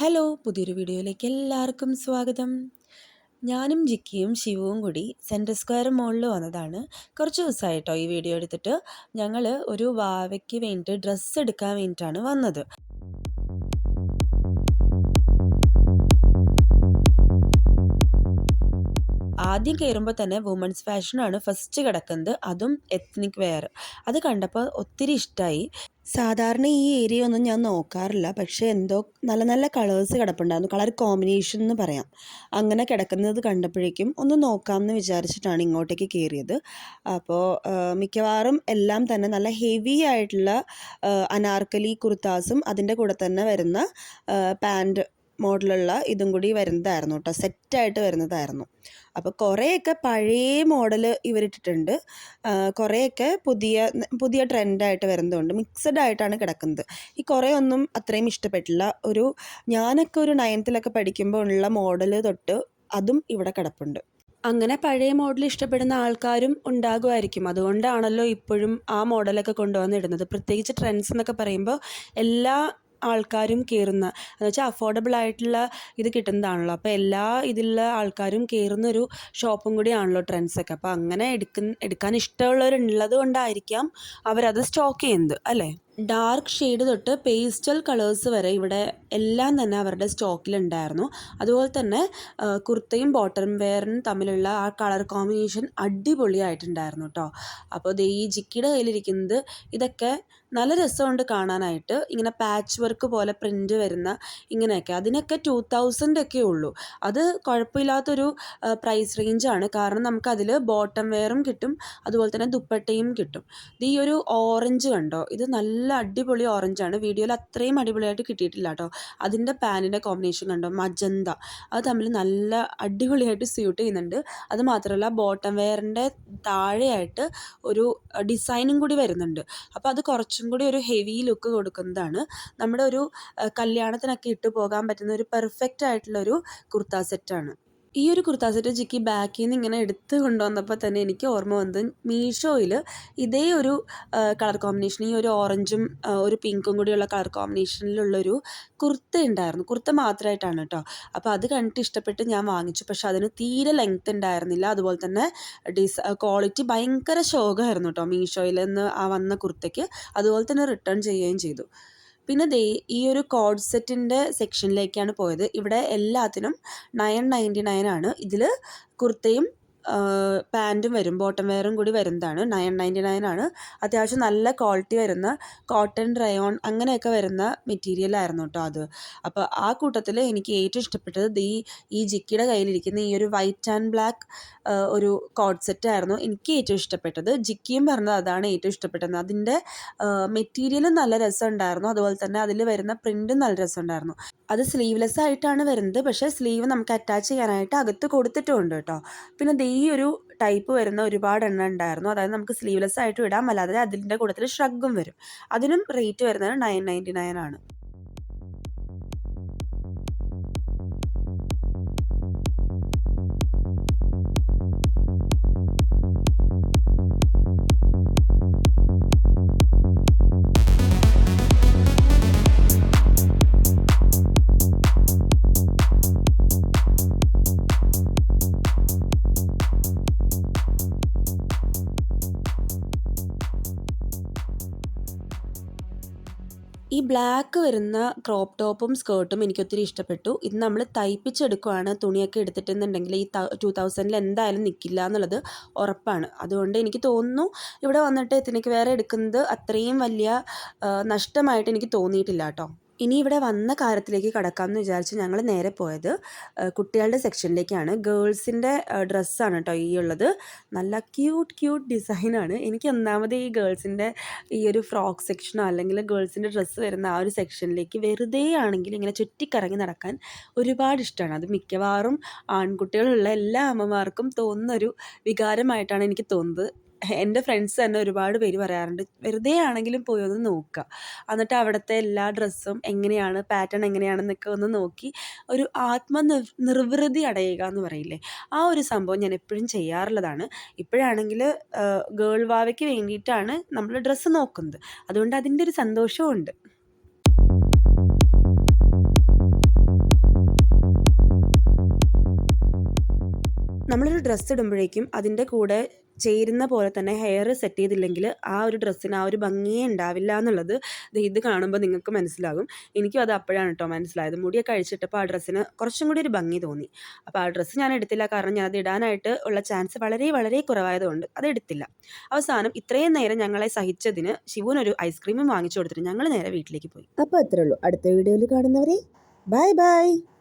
Hello പുതിയൊരു വീഡിയോയിലേക്ക് എല്ലാവർക്കും സ്വാഗതം. ഞാനും ജിക്കിയും ശിവവും കൂടി സെൻട്രൽ സ്ക്വയർ മോളിൽ വന്നതാണ്. കുറച്ച് ദിവസമായിട്ടോ ഈ വീഡിയോ എടുത്തിട്ട് ഞങ്ങൾ ഒരു വാവയ്ക്ക് വേണ്ടിയിട്ട് ഡ്രസ്സ് എടുക്കാൻ വേണ്ടിയിട്ടാണ് വന്നത്. ആദ്യം കയറുമ്പോൾ തന്നെ വുമൺസ് ഫാഷനാണ് ഫസ്റ്റ് കിടക്കുന്നത്. അതും എത്നിക് വെയർ അത് കണ്ടപ്പോൾ ഒത്തിരി ഇഷ്ടമായി സാധാരണ ഈ ഏരിയ ഒന്നും ഞാൻ നോക്കാറില്ല. പക്ഷേ എന്തോ നല്ല നല്ല കളേഴ്സ് കിടപ്പുണ്ടായിരുന്നു. കളർ കോമ്പിനേഷൻ എന്ന് പറയാം. അങ്ങനെ കിടക്കുന്നത് കണ്ടപ്പോഴേക്കും ഒന്ന് നോക്കാമെന്ന് വിചാരിച്ചിട്ടാണ് ഇങ്ങോട്ടേക്ക് കയറിയത് അപ്പോൾ മിക്കവാറും എല്ലാം തന്നെ നല്ല ഹെവി ആയിട്ടുള്ള അനാർക്കലി കുർത്താസും അതിന്റെ കൂടെ തന്നെ വരുന്ന പാന്റ് മോഡലുള്ള ഇതും കൂടി വരുന്നതായിരുന്നു കേട്ടോ. സെറ്റായിട്ട് വരുന്നതായിരുന്നു. അപ്പോൾ കുറേയൊക്കെ പഴയ മോഡൽ ഇവരിട്ടിട്ടുണ്ട്. കുറേയൊക്കെ പുതിയ പുതിയ ട്രെൻഡായിട്ട് വരുന്നതുകൊണ്ട് മിക്സഡ് ആയിട്ടാണ് കിടക്കുന്നത്. ഈ കുറേ ഒന്നും അത്രയും ഇഷ്ടപ്പെട്ടില്ല. ഒരു ഞാനൊക്കെ ഒരു നയൻത്തിലൊക്കെ പഠിക്കുമ്പോൾ ഉള്ള മോഡൽ തൊട്ട് അതും ഇവിടെ കിടപ്പുണ്ട്. അങ്ങനെ പഴയ മോഡൽ ഇഷ്ടപ്പെടുന്ന ആൾക്കാരും ഉണ്ടാകുമായിരിക്കും. അതുകൊണ്ടാണല്ലോ ഇപ്പോഴും ആ മോഡലൊക്കെ കൊണ്ടുവന്നിടുന്നത് പ്രത്യേകിച്ച് ട്രെൻഡ്സ് എന്നൊക്കെ പറയുമ്പോൾ എല്ലാ ആൾക്കാരും കയറുന്ന എന്ന് വെച്ചാൽ അഫോർഡബിൾ ആയിട്ടുള്ള ഇത് കിട്ടുന്നതാണല്ലോ. അപ്പോൾ എല്ലാ ഇതിലുള്ള ആൾക്കാരും കയറുന്ന ഒരു ഷോപ്പും കൂടിയാണല്ലോ ട്രെൻഡ്സൊക്കെ അപ്പോൾ അങ്ങനെ എടുക്കുന്ന എടുക്കാൻ ഇഷ്ടമുള്ളവരുള്ളത് കൊണ്ടായിരിക്കാം അവരത് സ്റ്റോക്ക് ചെയ്യുന്നത് അല്ലേ? ഡാർക്ക് ഷെയ്ഡ് തൊട്ട് പേസ്റ്റൽ കളേഴ്സ് വരെ ഇവിടെ എല്ലാം തന്നെ അവരുടെ സ്റ്റോക്കിലുണ്ടായിരുന്നു അതുപോലെ തന്നെ കുർത്തയും ബോട്ടം വെയറും തമ്മിലുള്ള ആ കളർ കോമ്പിനേഷൻ അടിപൊളിയായിട്ടുണ്ടായിരുന്നു കേട്ടോ അപ്പോൾ ദേ ഈ ജിക്കിയുടെ കയ്യിലിരിക്കുന്നത് ഇതൊക്കെ നല്ല രസമുണ്ട് കാണാനായിട്ട്. ഇങ്ങനെ പാച്ച് വർക്ക് പോലെ പ്രിന്റ് വരുന്ന ഇങ്ങനെയൊക്കെ. അതിനൊക്കെ ടു തൗസൻഡ് ഒക്കെ ഉള്ളൂ. അത് കുഴപ്പമില്ലാത്തൊരു പ്രൈസ് റേഞ്ചാണ് കാരണം നമുക്കതിൽ ബോട്ടം വെയറും കിട്ടും. അതുപോലെ തന്നെ ദുപ്പട്ടയും കിട്ടും. ഇത് ഈ ഒരു ഓറഞ്ച് കണ്ടോ? ഇത് നല്ല അടിപൊളി ഓറഞ്ചാണ് വീഡിയോയിൽ അത്രയും അടിപൊളിയായിട്ട് കിട്ടിയിട്ടില്ല കേട്ടോ അതിന്റെ പാനിന്റെ കോമ്പിനേഷൻ കണ്ടോ? മജന്ത. അത് തമ്മിൽ നല്ല അടിപൊളിയായിട്ട് സ്യൂട്ട് ചെയ്യുന്നുണ്ട്. അത് മാത്രമല്ല ബോട്ടം വെയറിന്റെ താഴെയായിട്ട് ഒരു ഡിസൈനും കൂടി വരുന്നുണ്ട്. അപ്പോൾ അത് കുറച്ച് കുറച്ചും കൂടി ഒരു ഹെവി ലുക്ക് കൊടുക്കുന്നതാണ്. നമ്മുടെ ഒരു കല്യാണത്തിനൊക്കെ ഇട്ട് പോകാൻ പറ്റുന്ന ഒരു പെർഫെക്റ്റ് ആയിട്ടുള്ള ഒരു കുർത്ത സെറ്റാണ് ഈ ഒരു കുർത്താ സെറ്റ് ജിക്കി ബാക്കിൽ നിന്ന് ഇങ്ങനെ എടുത്ത് കൊണ്ടുവന്നപ്പോൾ തന്നെ എനിക്ക് ഓർമ്മ വന്നത് മീഷോയിൽ ഇതേ ഒരു കളർ കോമ്പിനേഷൻ ഈ ഒരു ഓറഞ്ചും ഒരു പിങ്കും കൂടിയുള്ള കളർ കോമ്പിനേഷനിലുള്ളൊരു കുർത്ത ഉണ്ടായിരുന്നു. കുർത്ത മാത്രമായിട്ടാണ് കേട്ടോ അപ്പോൾ അത് കണ്ടിട്ട് ഇഷ്ടപ്പെട്ട് ഞാൻ വാങ്ങിച്ചു. പക്ഷെ അതിന് തീരെ ലെങ്ത് ഉണ്ടായിരുന്നില്ല. അതുപോലെ തന്നെ ഡിസ് ക്വാളിറ്റി ഭയങ്കര ശോകമായിരുന്നു കേട്ടോ മീഷോയിൽ നിന്ന് ആ വന്ന കുർത്തയ്ക്ക്. അതുപോലെ തന്നെ റിട്ടേൺ ചെയ്യുകയും ചെയ്തു. പിന്നെ ദേ ഈ ഒരു കോഡ് സെറ്റിന്റെ സെക്ഷനിലേക്കാണ് പോയത്. ഇവിടെ എല്ലാത്തിനും നയൻ നയന്റി നയൻ ആണ്. ഇതിൽ കുർത്തയും പാന്റും വരും ബോട്ടം വെയറും കൂടി വരുന്നതാണ്. നയൻ നയന്റി നയൻ ആണ്. അത്യാവശ്യം നല്ല ക്വാളിറ്റി വരുന്ന കോട്ടൺ റയോൺ അങ്ങനെയൊക്കെ വരുന്ന മെറ്റീരിയൽ ആയിരുന്നു കേട്ടോ അത്. അപ്പോൾ ആ കൂട്ടത്തിൽ എനിക്ക് ഏറ്റവും ഇഷ്ടപ്പെട്ടത് ഈ ഈ ജിക്കിയുടെ കയ്യിലിരിക്കുന്ന ഈ ഒരു വൈറ്റ് ആൻഡ് ബ്ലാക്ക് ഒരു കോഡ് സെറ്റ് ആയിരുന്നു എനിക്ക് ഏറ്റവും ഇഷ്ടപ്പെട്ടത്. ജിക്കിയും പറഞ്ഞത് അതാണ് ഏറ്റവും ഇഷ്ടപ്പെട്ടത്. അതിന്റെ മെറ്റീരിയലും നല്ല രസമുണ്ടായിരുന്നു. അതുപോലെ തന്നെ അതിൽ വരുന്ന പ്രിന്റും നല്ല രസമുണ്ടായിരുന്നു. അത് സ്ലീവ്ലെസ് ആയിട്ടാണ് വരുന്നത്. പക്ഷേ സ്ലീവ് നമുക്ക് അറ്റാച്ച് ചെയ്യാനായിട്ട് അകത്ത് കൊടുത്തിട്ടുമുണ്ട് കേട്ടോ. പിന്നെ ഈ ഒരു ടൈപ്പ് വരുന്ന ഒരുപാട് എണ്ണം ഉണ്ടായിരുന്നു. അതായത് നമുക്ക് സ്ലീവ്ലെസ് ആയിട്ട് ഇടാം അല്ലാതെ അതിന്റെ കൂട്ടത്തിൽ ഷ്രഗും വരും. അതിനും റേറ്റ് വരുന്നത് നയൻ നയന്റി നയൻ ആണ്. ഈ ബ്ലാക്ക് വരുന്ന ക്രോപ്പ് ടോപ്പും സ്കേർട്ടും എനിക്ക് ഒത്തിരി ഇഷ്ടപ്പെട്ടു. ഇത് നമ്മൾ തയ്പ്പിച്ചെടുക്കുവാണ്. തുണിയൊക്കെ എടുത്തിട്ടുണ്ടെങ്കിൽ ഈ ടു തൗസൻഡിൽ എന്തായാലും നിൽക്കില്ല എന്നുള്ളത് ഉറപ്പാണ്. അതുകൊണ്ട് എനിക്ക് തോന്നുന്നു ഇവിടെ വന്നിട്ട് എത്തിനിക്ക് വേറെ എടുക്കുന്നത് അത്രയും വലിയ നഷ്ടമായിട്ട് എനിക്ക് തോന്നിയിട്ടില്ല കേട്ടോ. ഇനി ഇവിടെ വന്ന കാര്യത്തിലേക്ക് കടക്കാമെന്ന് വിചാരിച്ച് ഞങ്ങൾ നേരെ പോയത് കുട്ടികളുടെ സെക്ഷനിലേക്കാണ്. ഗേൾസിന്റെ ഡ്രസ്സാണ് കേട്ടോ ഈ ഉള്ളത്. നല്ല ക്യൂട്ട് ക്യൂട്ട് ഡിസൈനാണ്. എനിക്ക് ഒന്നാമത് ഈ ഗേൾസിന്റെ ഈ ഒരു ഫ്രോക്ക് സെക്ഷനോ അല്ലെങ്കിൽ ഗേൾസിന്റെ ഡ്രസ്സ് വരുന്ന ആ ഒരു സെക്ഷനിലേക്ക് വെറുതെ ആണെങ്കിൽ ഇങ്ങനെ ചുറ്റിക്കറങ്ങി നടക്കാൻ ഒരുപാട് ഇഷ്ടമാണ്. അത് മിക്കവാറും ആൺകുട്ടികളുള്ള എല്ലാ അമ്മമാർക്കും തോന്നുന്ന ഒരു വികാരമായിട്ടാണ് എനിക്ക് തോന്നുന്നത്. എന്റെ ഫ്രണ്ട്സ് തന്നെ ഒരുപാട് പേര് പറയാറുണ്ട് വെറുതെ ആണെങ്കിലും പോയി ഒന്ന് നോക്കുക എന്നിട്ട് അവിടുത്തെ എല്ലാ ഡ്രസ്സും എങ്ങനെയാണ് പാറ്റേൺ എങ്ങനെയാണെന്നൊക്കെ ഒന്ന് നോക്കി ഒരു ആത്മ നിർവൃതി അടയുക എന്ന് പറയില്ലേ? ആ ഒരു സംഭവം ഞാൻ എപ്പോഴും ചെയ്യാറുള്ളതാണ്. ഇപ്പോഴാണെങ്കിൽ ഗേൾ വാവയ്ക്ക് വേണ്ടിയിട്ടാണ് നമ്മൾ ഡ്രസ്സ് നോക്കുന്നത്. അതുകൊണ്ട് അതിന്റെ ഒരു സന്തോഷവും ഉണ്ട്. നമ്മളൊരു ഡ്രസ്സ് ഇടുമ്പോഴേക്കും അതിന്റെ കൂടെ ചേരുന്ന പോലെ തന്നെ ഹെയർ സെറ്റ് ചെയ്തില്ലെങ്കിൽ ആ ഒരു ഡ്രസ്സിന് ആ ഒരു ഭംഗിയേ ഉണ്ടാവില്ല എന്നുള്ളത് ഇത് കാണുമ്പോൾ നിങ്ങൾക്ക് മനസ്സിലാകും. എനിക്കും അത് അപ്പോഴാണ് കേട്ടോ മനസ്സിലായത്. മുടിയൊക്കെ അഴിച്ചിട്ടപ്പോൾ ആ ഡ്രസ്സിന് കുറച്ചും കൂടി ഒരു ഭംഗി തോന്നി. അപ്പോൾ ആ ഡ്രസ്സ് ഞാൻ എടുത്തില്ല. കാരണം ഞാൻ അത് ഇടാനായിട്ട് ഉള്ള ചാൻസ് വളരെ വളരെ കുറവായതുകൊണ്ട് അത് എടുത്തില്ല. അവസാനം ഇത്രയും നേരം ഞങ്ങളെ സഹിച്ചതിന് ശിവുനൊരു ഐസ്ക്രീമും വാങ്ങിച്ചു കൊടുത്തിട്ട് ഞങ്ങൾ നേരെ വീട്ടിലേക്ക് പോയി. അപ്പോൾ അത്രേ ഉള്ളൂ. അടുത്ത വീഡിയോയിൽ കാണുന്നവരെ ബൈ ബൈ